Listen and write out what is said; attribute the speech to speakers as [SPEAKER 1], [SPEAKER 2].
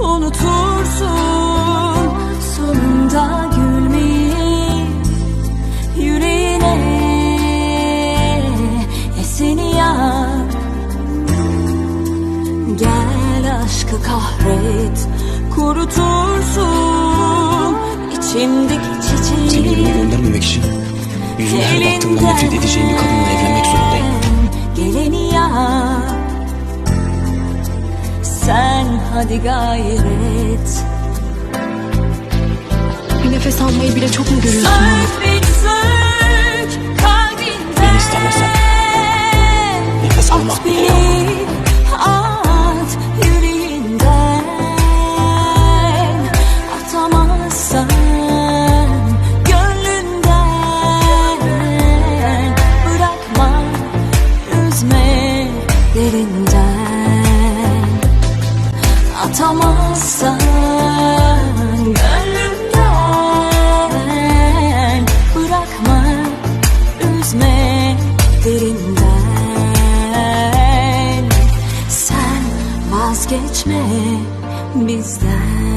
[SPEAKER 1] unutursun. Sonunda gülmeyi yüreğine eseni yar Gel aşkı kahret kurutursun. İçimdeki
[SPEAKER 2] Seni
[SPEAKER 1] çiçeği
[SPEAKER 2] evime göndermemek için yüzüne her baktığımda nefret edeceğim bir kadınla
[SPEAKER 1] hadi gayret.
[SPEAKER 3] Bir nefes almayı bile çok mu görüyorsun?
[SPEAKER 1] Söz bir söz kalbinden
[SPEAKER 2] Ben istemesem nefes almak bile yok.
[SPEAKER 1] at yüreğinden. Atamazsan gönlünden Bırakma üzme derinden Atamazsan gönlümden Bırakma üzme derinden. Sen vazgeçme bizden